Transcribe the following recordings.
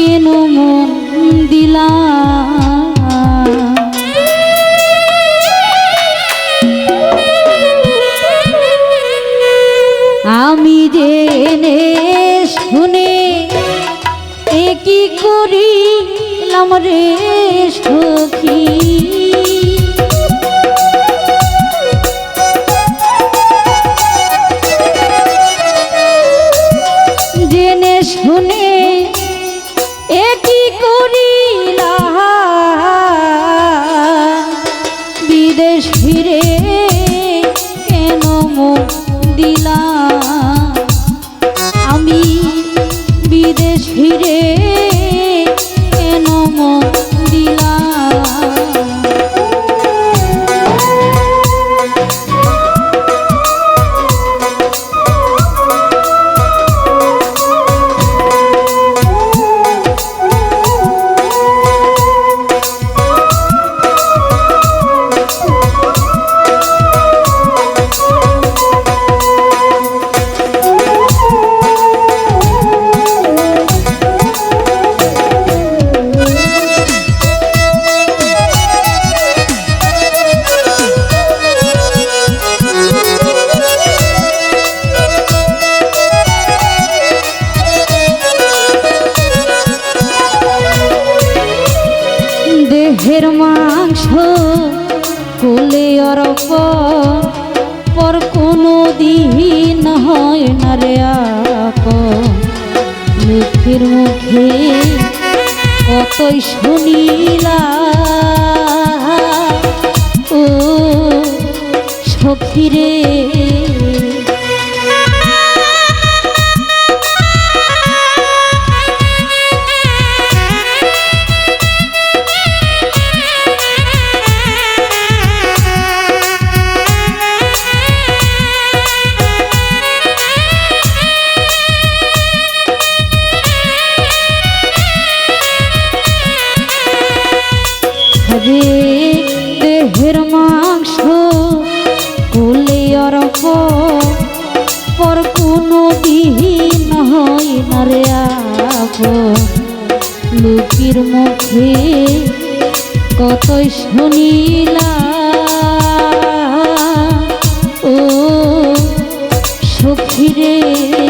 কেন মন দিলা? আমি জেনে শুনে এ কি করিলাম রে? দেহের মাংস, কোলে অরপ পর কোনো দিন হয় না রে মুখের মুখে কতই শুনিলা। ও সখিরে রে দেহের মাংস, কুলে অরপ পর কোনো দিন হয় না রে লুকির মুখে কতই শুনিলা ও ওরে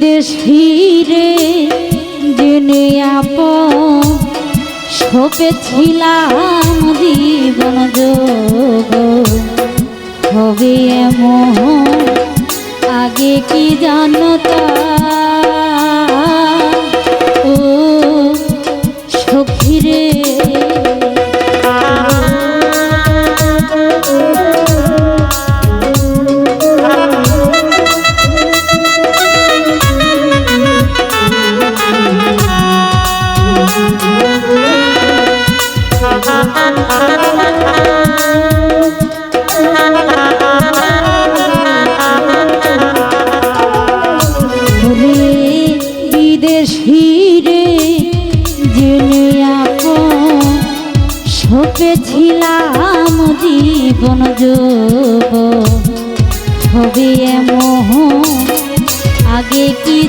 দিলা বিদেশিরে জেনে আপন সপেছিলাম জীবন যোগ। হবে এমন আগে কি জানতা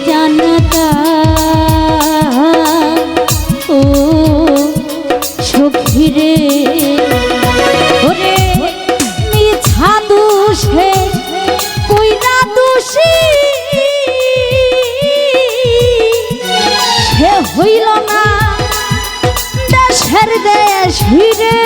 জানতা ও সখীরে। ওরে সে হইল না দেশের দেশ হিরে।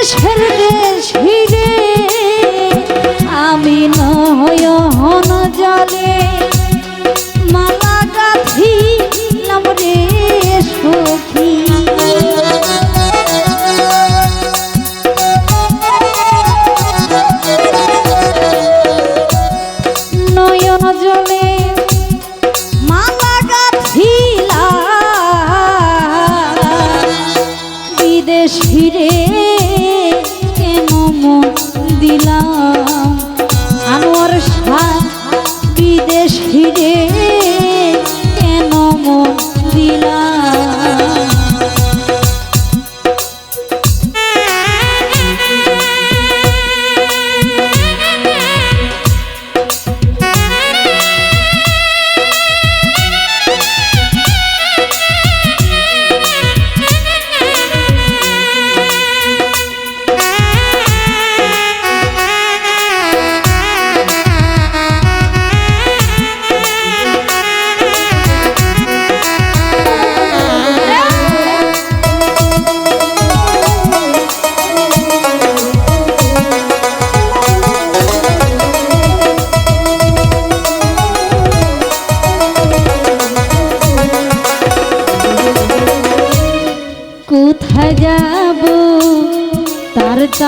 দেশের আমি নয় জলে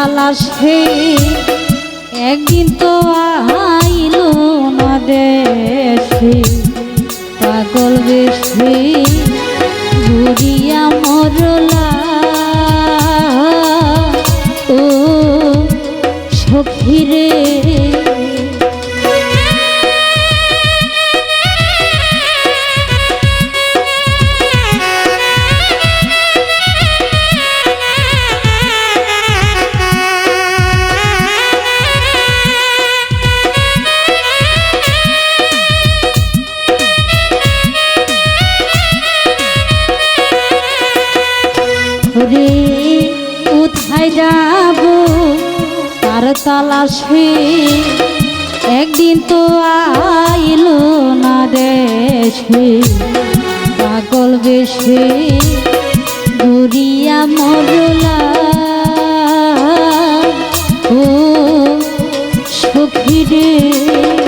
তালাশে একদিন তো আইল না দেশে। পাগল বেশে ঘুরিয়া মরলা। ও সখীরে। তালাশে একদিন তো আইল না দেশে পাগল বেশে ঘুরিয়া মরলা। ও সখীরে ওরে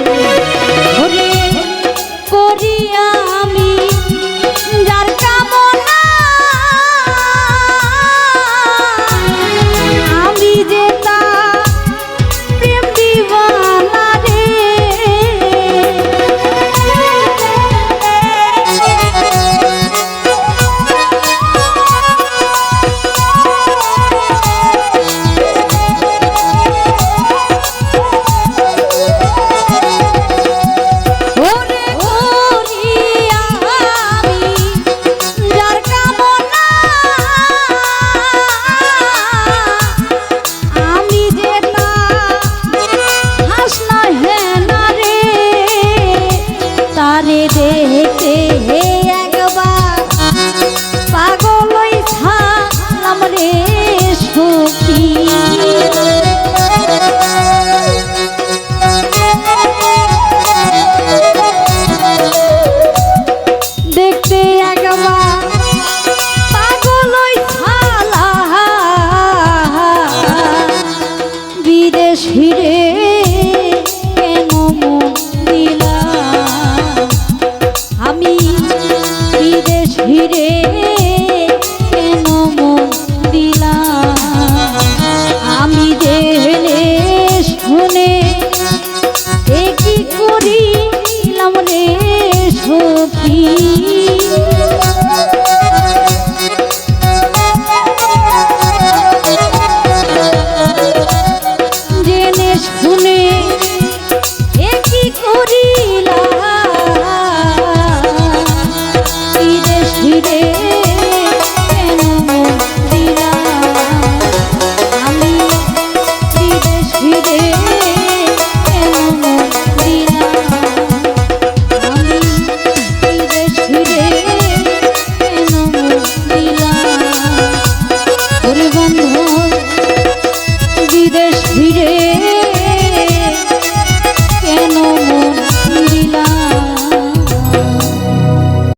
শির